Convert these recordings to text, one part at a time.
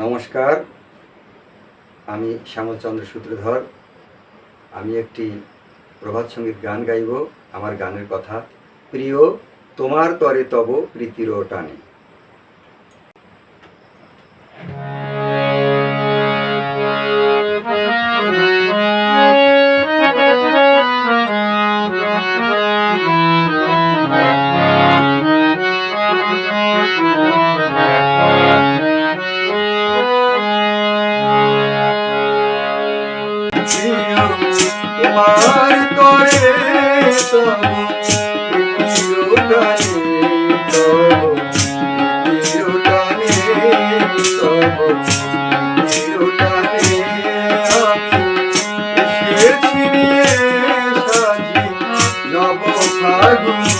নমস্কার। আমি শ্যামলচন্দ্র সূত্রধর। আমি একটি প্রভাত সংগীত গান গাইব। আমার গানের কথা। প্রিয়, তোমার তরে তব প্রীতির টানে। তোমার তরে তব প্রীতির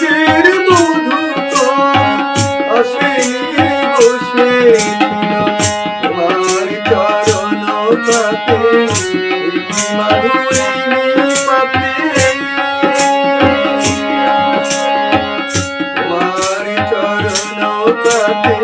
পরাগের মধুকর আসেনি বসেছিল তোমার চরণ পাতে মাধুরী পাতে। তোমার চরণ পাতে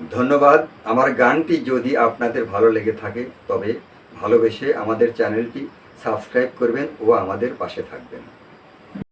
ধন্যবাদ। আমার গানটি যদি আপনাদের ভালো লেগে থাকে, তবে ভালোবেসে আমাদের চ্যানেলটি সাবস্ক্রাইব করবেন ও আমাদের পাশে থাকবেন।